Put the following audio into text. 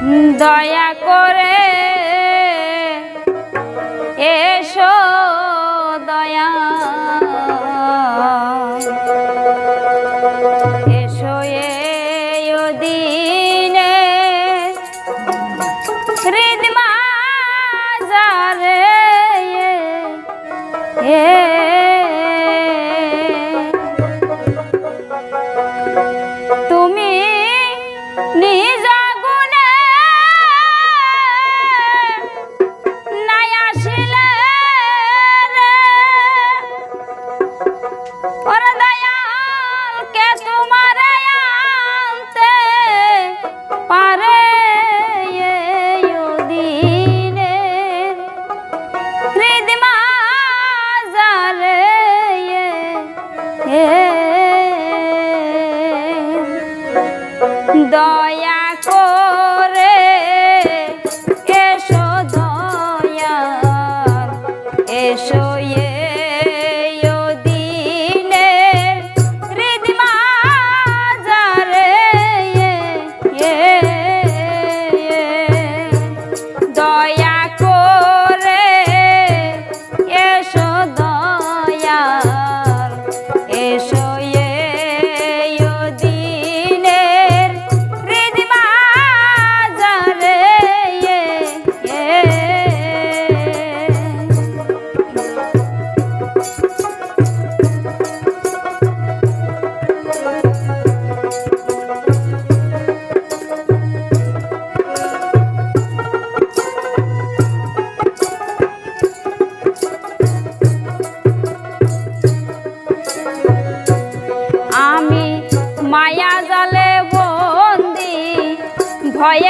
দয়া করে এসো দয়া। এসো এ দিনে হৃদমা যারে এ 过